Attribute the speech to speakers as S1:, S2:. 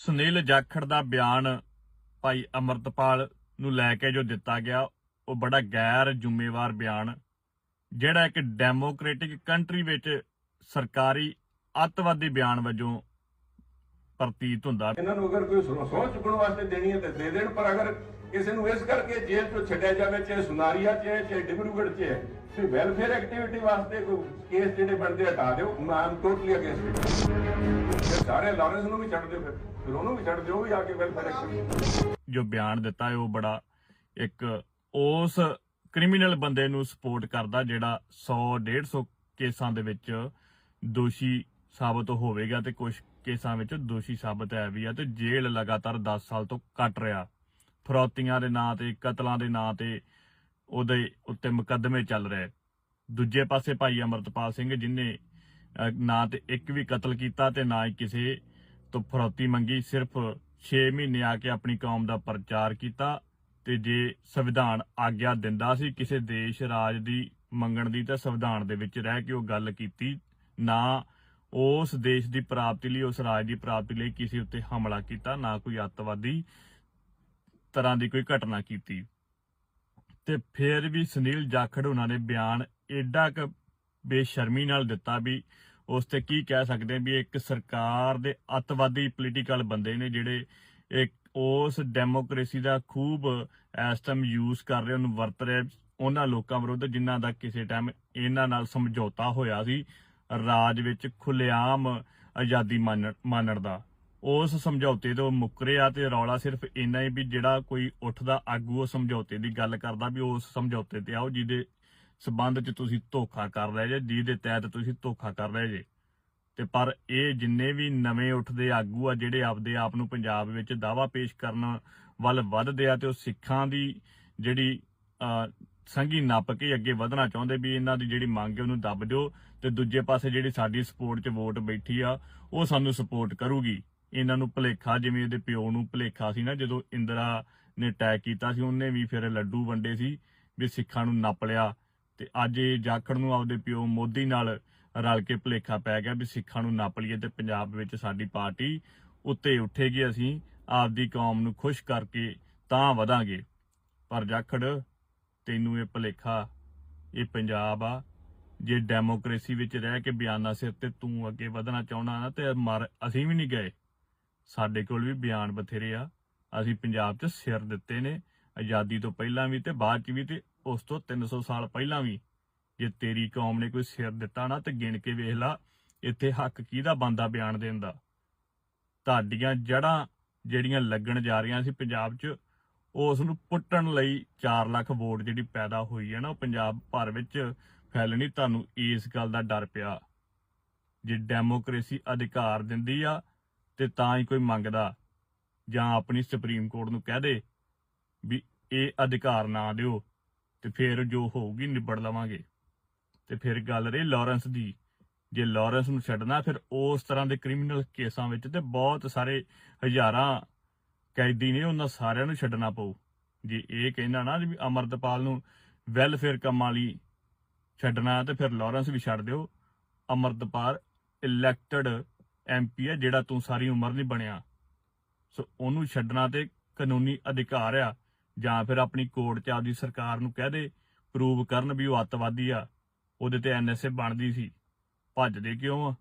S1: ਸੁਨੀਲ ਜਾਖੜ ਦਾ ਬਿਆਨ ਭਾਈ ਅਮਰਤਪਾਲ ਨੂੰ ਲੈ ਕੇ ਜੋ ਦਿੱਤਾ ਗਿਆ, ਉਹ ਬੜਾ ਗੈਰ ਜ਼ਿੰਮੇਵਾਰ ਬਿਆਨ। ਜਿਹੜਾ ਇੱਕ ਡੈਮੋਕ੍ਰੈਟਿਕ ਕੰਟਰੀ ਵਿੱਚ ਸਰਕਾਰੀ ਅੱਤਵਾਦੀ ਬਿਆਨ ਵਜੋਂ ਪ੍ਰਤੀਤ ਹੁੰਦਾ।
S2: ਇਹਨਾਂ ਨੂੰ ਅਗਰ ਕੋਈ ਸਹੁੰ ਚੁੱਕਣ ਵਾਸਤੇ ਦੇਣੀ ਹੈ ਤੇ ਦੇ ਦੇਣ ਪਰ ਅਗਰ ਕਿਸੇ ਨੂੰ ਇਸ ਕਰਕੇ ਜੇਲ੍ਹ ਤੋਂ ਛੱਡਿਆ ਜਾਵੇ ਚਾਹੇ ਸੁਨਾਰੀਆ ਚ ਹੈ ਚਾਹੇ ਡਿਬਰੂਗੜ੍ਹ ਚ ਹੈ ਤੇ ਵੈਲਫੇਅਰ ਐਕਟੀਵਿਟੀ ਵਾਸਤੇ ਕੋਈ ਕੇਸ ਜਿਹੜੇ ਬਣਦੇ ਹਟਾ ਦਿਓ ਮੈਂ ਆਮ ਟੋਟਲੀ ਅਗੇਂਸਟ ਸਾਰੇ ਲਾਰੈਂਸ ਨੂੰ ਵੀ ਛੱਡ ਦਿਓ ਫਿਰ ਫਿਰ ਉਹਨੂੰ ਵੀ ਛੱਡ ਦਿਓ ਵੀ ਆ ਕੇ ਵੈਲਫੇਅਰ ਐਕਟੀਵਿਟੀ
S1: ਜੋ ਬਿਆਨ ਦਿੱਤਾ ਹੈ ਉਹ ਬੜਾ ਇੱਕ ਉਸ ਕ੍ਰਿਮੀਨਲ ਬੰਦੇ ਨੂੰ ਸਪੋਰਟ ਕਰਦਾ ਜਿਹੜਾ 100 150 ਕੇਸਾਂ ਦੇ ਵਿੱਚ ਦੋਸ਼ੀ ਸਾਬਤ ਹੋਵੇਗਾ ਤੇ ਕੁਝ ਕੇਸਾਂ ਵਿੱਚ ਦੋਸ਼ੀ ਸਾਬਤ ਹੈ ਵੀ ਆ ਤੇ ਜੇਲ੍ਹ ਲਗਾਤਾਰ 10 ਸਾਲ ਤੋਂ ਕੱਟ ਰਿਹਾ। ਫਰੌਤੀਆਂ ਦੇ ਨਾਂ ਤੇ, ਕਤਲਾਂ ਦੇ ਨਾਂ ਤੇ ਉਹਦੇ ਉੱਤੇ ਮੁਕੱਦਮੇ ਚੱਲ ਰਹੇ। ਦੂਜੇ ਪਾਸੇ ਭਾਈ ਅਮਰਤਪਾਲ ਸਿੰਘ ਜਿਨੇ ਨਾ ਤੇ ਇੱਕ ਵੀ ਕਤਲ ਕੀਤਾ ਤੇ ਨਾ ਹੀ ਕਿਸੇ ਤੋਂ ਫਰੌਤੀ ਮੰਗੀ, ਸਿਰਫ 6 ਮਹੀਨੇ ਆ ਕੇ ਆਪਣੀ ਕੌਮ ਦਾ ਪ੍ਰਚਾਰ ਕੀਤਾ ਤੇ ਜੇ ਸੰਵਿਧਾਨ ਆਗਿਆ ਦਿੰਦਾ ਸੀ ਕਿਸੇ ਦੇਸ਼ ਰਾਜ ਦੀ ਮੰਗਣ ਦੀ ਤਾਂ ਸੰਵਿਧਾਨ ਦੇ ਵਿੱਚ ਰਹਿ ਕੇ ਉਹ ਗੱਲ ਕੀਤੀ, ਨਾ ਉਸ ਦੇਸ਼ ਦੀ ਪ੍ਰਾਪਤੀ ਲਈ, ਉਸ ਰਾਜ ਦੀ ਪ੍ਰਾਪਤੀ ਲਈ ਕਿਸੇ ਉੱਤੇ ਹਮਲਾ ਕੀਤਾ, ਨਾ ਕੋਈ ਅੱਤਵਾਦੀ ਤਰ੍ਹਾਂ ਦੀ ਕੋਈ ਘਟਨਾ ਕੀਤੀ। ਤੇ ਫਿਰ ਵੀ ਸੁਨੀਲ ਜਾਖੜ ਉਹਨਾਂ ਨੇ ਬਿਆਨ ਏਡਾ ਕ ਬੇਸ਼ਰਮੀ ਨਾਲ ਦਿੱਤਾ ਵੀ ਉਸ ਤੇ ਕੀ ਕਹਿ ਸਕਦੇ ਵੀ ਇੱਕ ਸਰਕਾਰ ਦੇ ਅੱਤਵਾਦੀ ਪੋਲੀਟੀਕਲ ਬੰਦੇ ਨੇ ਜਿਹੜੇ ਇੱਕ ਉਸ ਡੈਮੋਕ੍ਰੇਸੀ ਦਾ ਖੂਬ ਇਸ ਟਾਈਮ ਯੂਜ਼ ਕਰ ਰਹੇ, ਉਹਨੂੰ ਵਰਤ ਰਹੇ, ਉਹਨਾਂ ਲੋਕਾਂ ਵਿਰੁੱਧ ਜਿਨ੍ਹਾਂ ਦਾ ਕਿਸੇ ਟਾਈਮ ਇਹਨਾਂ ਨਾਲ ਸਮਝੌਤਾ ਹੋਇਆ ਸੀ ਰਾਜ ਵਿੱਚ ਖੁੱਲੇਆਮ ਆਜ਼ਾਦੀ ਮੰਨਣ ਮੰਨਣ ਦਾ ਉਸ ਸਮਝੌਤੇ ਤੋਂ ਮੁੱਕਰਿਆ ਤੇ ਰੌਲਾ ਸਿਰਫ ਇੰਨਾ ਹੀ ਵੀ ਜਿਹੜਾ ਕੋਈ ਉੱਠਦਾ ਆਗੂ ਉਹ ਸਮਝੌਤੇ ਦੀ ਗੱਲ ਕਰਦਾ ਵੀ ਉਸ ਸਮਝੌਤੇ ਤੇ ਆਓ, ਜਿਹਦੇ ਸਬੰਧ 'ਚ ਤੁਸੀਂ ਧੋਖਾ ਕਰ ਰਹੇ ਜੇ, ਜਿਹਦੇ ਤਹਿਤ ਤੁਸੀਂ ਧੋਖਾ ਕਰ ਰਹੇ ਜੇ। ਤੇ ਪਰ ਇਹ ਜਿੰਨੇ ਵੀ ਨਵੇਂ ਉੱਠਦੇ ਆਗੂ ਆ, ਜਿਹੜੇ ਆਪਦੇ ਆਪ ਨੂੰ ਪੰਜਾਬ ਵਿੱਚ ਦਾਵਾ ਪੇਸ਼ ਕਰਨ ਵੱਲ ਵੱਧਦੇ ਆ, ਤੇ ਉਹ ਸਿੱਖਾਂ ਦੀ ਜਿਹੜੀ ਸੰਗੀ ਨੱਪ ਕੇ ਅੱਗੇ ਵਧਣਾ ਚਾਹੁੰਦੇ ਵੀ ਇਹਨਾਂ ਦੀ ਜਿਹੜੀ ਮੰਗ ਹੈ ਉਹਨੂੰ ਦੱਬ ਦਿਓ ਤੇ ਦੂਜੇ ਪਾਸੇ ਜਿਹੜੀ ਸਾਡੀ ਸਪੋਰਟ 'ਚ ਵੋਟ ਬੈਠੀ ਆ, ਉਹ ਸਾਨੂੰ ਸਪੋਰਟ ਕਰੂਗੀ। ਇਹਨਾਂ ਨੂੰ ਭਲੇਖਾ, ਜਿਵੇਂ ਇਹਦੇ ਪਿਓ ਨੂੰ ਭਲੇਖਾ ਸੀ ਨਾ, ਜਦੋਂ ਇੰਦਰਾ ਨੇ ਅਟੈਕ ਕੀਤਾ ਸੀ, ਉਹਨੇ ਵੀ ਫਿਰ ਲੱਡੂ ਵੰਡੇ ਸੀ, ਵੀ ਸਿੱਖਾਂ ਨੂੰ ਨੱਪ ਲਿਆ। ਤੇ ਅੱਜ ਇਹ ਜਾਖੜ ਨੂੰ ਆਪਦੇ ਪਿਓ ਮੋਦੀ ਨਾਲ ਰਲ ਕੇ ਭਲੇਖਾ ਪੈ ਗਿਆ ਵੀ ਸਿੱਖਾਂ ਨੂੰ ਨੱਪ ਲਈਏ ਤੇ ਪੰਜਾਬ ਵਿੱਚ ਸਾਡੀ ਪਾਰਟੀ ਉੱਤੇ ਉੱਠੇਗੀ ਅਸੀਂ, ਆਪਦੀ ਕੌਮ ਨੂੰ ਖੁਸ਼ ਕਰਕੇ ਤਾਂ ਵਧਾਂਗੇ। ਪਰ ਜਾਖੜ ਤੈਨੂੰ ਇਹ ਭਲੇਖਾ, ਇਹ ਪੰਜਾਬ ਆ, ਜੇ ਡੈਮੋਕ੍ਰੇਸੀ ਵਿੱਚ ਰਹਿ ਕੇ ਬਿਆਨਾਂ ਸਿਰ ਤੇ ਤੂੰ ਅੱਗੇ ਵਧਣਾ ਚਾਹੁੰਦਾ ਨਾ ਤੇ ਮਰ, ਅਸੀਂ ਵੀ ਨਹੀਂ ਗਏ। ਸਾਡੇ ਕੋਲ ਵੀ ਬਿਆਨ ਬਥੇਰੇ ਆ। ਅਸੀਂ ਪੰਜਾਬ 'ਚ ਸਿਰ ਦਿੱਤੇ ਨੇ, ਆਜ਼ਾਦੀ ਤੋਂ ਪਹਿਲਾਂ ਵੀ ਤੇ ਬਾਅਦ 'ਚ ਵੀ ਤੇ ਉਸ ਤੋਂ 300 ਸਾਲ ਪਹਿਲਾਂ ਵੀ। ਜੇ ਤੇਰੀ ਕੌਮ ਨੇ ਕੋਈ ਸਿਰ ਦਿੱਤਾ ਨਾ ਤੇ ਗਿਣ ਕੇ ਵੇਖ ਲਾ, ਇੱਥੇ ਹੱਕ ਕਿਹਦਾ ਬੰਦਾ ਬਿਆਨ ਦੇਣ ਦਾ? ਤੁਹਾਡੀਆਂ ਜੜਾਂ ਜਿਹੜੀਆਂ ਲੱਗਣ ਜਾ ਰਹੀਆਂ ਸੀ ਪੰਜਾਬ 'ਚ ਉਸ ਨੂੰ ਪੁੱਟਣ ਲਈ 4 ਲੱਖ ਵੋਟ ਜਿਹੜੀ ਪੈਦਾ ਹੋਈ ਹੈ ਨਾ, ਉਹ ਪੰਜਾਬ ਭਰ ਵਿੱਚ ਫੈਲਣੀ ਤੁਹਾਨੂੰ ਇਸ ਗੱਲ ਦਾ ਡਰ ਪਿਆ ਜੇ ਡੈਮੋਕ੍ਰੇਸੀ ਅਧਿਕਾਰ ਦਿੰਦੀ ਆ ਤੇ ਤਾਂ ਹੀ ਕੋਈ ਮੰਗਦਾ ਜਾਂ ਆਪਣੀ ਸੁਪਰੀਮ ਕੋਰਟ ਨੂੰ ਕਹਿ ਦੇ ਵੀ ਇਹ ਅਧਿਕਾਰ ਨਾ ਦਿਓ ਤੇ ਫਿਰ ਜੋ ਹੋਊਗੀ ਨਿਬੜ ਲਵਾਂਗੇ। ਤੇ ਫਿਰ ਗੱਲ ਰਹੀ ਲਾਰੈਂਸ ਦੀ। ਜੇ ਲਾਰੈਂਸ ਨੂੰ ਛੱਡਣਾ, ਫਿਰ ਉਸ ਤਰ੍ਹਾਂ ਦੇ ਕ੍ਰਿਮੀਨਲ ਕੇਸਾਂ ਵਿੱਚ ਤੇ ਬਹੁਤ ਸਾਰੇ ਹਜ਼ਾਰਾਂ ਕੈਦੀ ਨੇ ਉਹਨਾਂ ਸਾਰਿਆਂ ਨੂੰ ਛੱਡਣਾ ਪਊ। ਜੇ ਇਹ ਕਹਿੰਦਾ ਨਾ ਵੀ ਅਮਰਤਪਾਲ ਨੂੰ ਵੈਲਫੇਅਰ ਕੰਮਾਂ ਲਈ ਛੱਡਣਾ ਤੇ ਫਿਰ ਲਾਰੈਂਸ ਵੀ ਛੱਡ ਦਿਓ, ਅਮਰਤਪਾਲ ਇਲੈਕਟਡ ਐਮਪੀ ਹੈ, ਜਿਹੜਾ ਤੂੰ ਸਾਰੀ ਉਮਰ ਨਹੀਂ ਬਣਿਆ। ਸੋ ਉਹਨੂੰ ਛੱਡਣਾ ਤੇ ਕਾਨੂੰਨੀ ਅਧਿਕਾਰ ਆ, ਜਾਂ ਫਿਰ ਆਪਣੀ ਕੋਰਟ 'ਚ ਆਪਦੀ ਸਰਕਾਰ ਨੂੰ ਕਹਿ ਦੇ ਪ੍ਰੂਵ ਕਰਨ ਵੀ ਉਹ ਅੱਤਵਾਦੀ ਆ। ਉਹਦੇ ਤੇ ਐਨਐਸਏ ਬਣਦੀ ਸੀ। ਭੱਜਦੇ ਕਿਉਂ ਆ?